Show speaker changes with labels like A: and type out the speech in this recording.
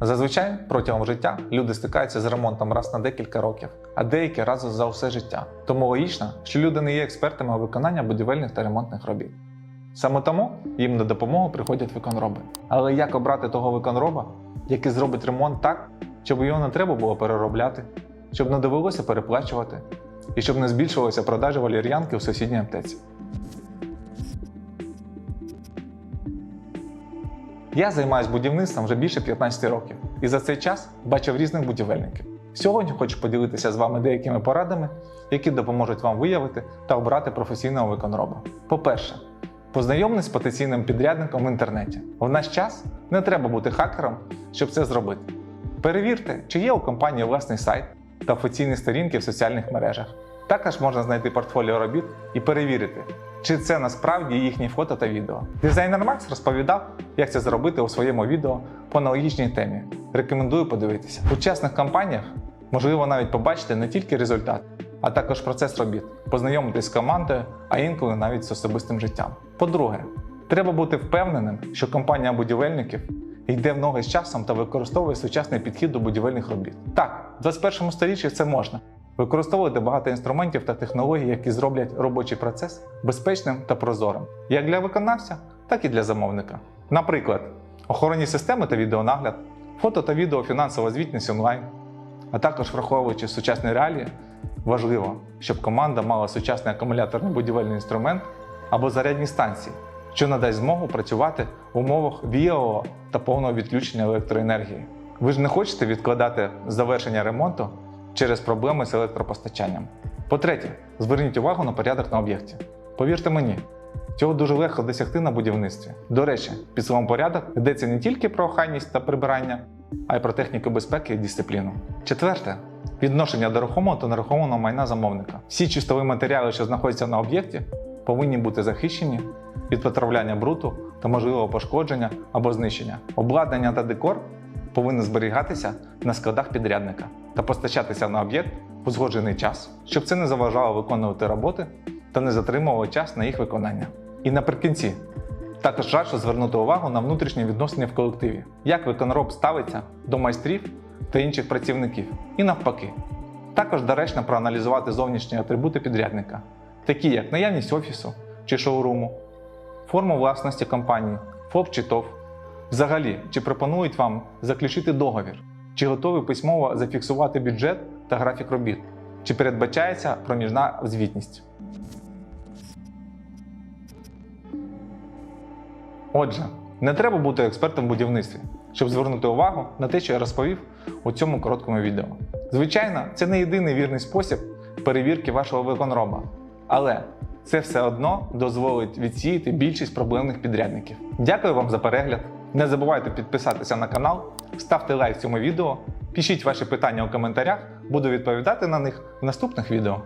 A: Зазвичай протягом життя люди стикаються з ремонтом раз на декілька років, а деякі раз за все життя. Тому логічно, що люди не є експертами у виконанні будівельних та ремонтних робіт. Саме тому їм на допомогу приходять виконроби. Але як обрати того виконроба, який зробить ремонт так, щоб його не треба було переробляти, щоб не довелося переплачувати і щоб не збільшувалися продажі валір'янки в сусідній аптеці? Я займаюся будівництвом вже більше 15 років і за цей час бачив різних будівельників. Сьогодні хочу поділитися з вами деякими порадами, які допоможуть вам виявити та обрати професійного виконроба. По-перше, познайомтесь з потенційним підрядником в інтернеті. В наш час не треба бути хакером, щоб це зробити. Перевірте, чи є у компанії власний сайт та офіційні сторінки в соціальних мережах. Також можна знайти портфоліо робіт і перевірити, чи це насправді їхні фото та відео. Дизайнер Макс розповідав, як це зробити у своєму відео по аналогічній темі. Рекомендую подивитися. У чесних компаніях можливо навіть побачити не тільки результат, а також процес робіт, познайомитись з командою, а інколи навіть з особистим життям. По-друге, треба бути впевненим, що компанія будівельників йде в ноги з часом та використовує сучасний підхід до будівельних робіт. Так, в 21 сторіччі це можна. Використовувати багато інструментів та технологій, які зроблять робочий процес безпечним та прозорим, як для виконавця, так і для замовника. Наприклад, охоронні системи та відеонагляд, фото та відео фінансова звітність онлайн, а також враховуючи сучасні реалії, важливо, щоб команда мала сучасний акумуляторний будівельний інструмент або зарядні станції, що надасть змогу працювати в умовах віялового та повного відключення електроенергії. Ви ж не хочете відкладати завершення ремонту через проблеми з електропостачанням. По-третє, зверніть увагу на порядок на об'єкті. Повірте мені, цього дуже легко досягти на будівництві. До речі, під словом порядок йдеться не тільки про охайність та прибирання, а й про техніку безпеки і дисципліну. Четверте відношення до рухомого та нерухомого майна замовника. Всі чистові матеріали, що знаходяться на об'єкті, повинні бути захищені від потрапляння бруту та можливого пошкодження або знищення. Обладнання та декор повинні зберігатися на складах підрядника та постачатися на об'єкт в узгоджений час, щоб це не заважало виконувати роботи та не затримувало час на їх виконання. І наприкінці також раджу звернути увагу на внутрішні відносини в колективі, як виконроб ставиться до майстрів та інших працівників, і навпаки. Також доречно проаналізувати зовнішні атрибути підрядника, такі як наявність офісу чи шоуруму, форму власності компанії, ФОП чи ТОВ. Взагалі, чи пропонують вам заключити договір, чи готові письмово зафіксувати бюджет та графік робіт, чи передбачається проміжна звітність. Отже, не треба бути експертом в будівництві, щоб звернути увагу на те, що я розповів у цьому короткому відео. Звичайно, це не єдиний вірний спосіб перевірки вашого виконроба, але це все одно дозволить відсіяти більшість проблемних підрядників. Дякую вам за перегляд. Не забувайте підписатися на канал, ставте лайк цьому відео, пишіть ваші питання у коментарях, буду відповідати на них в наступних відео.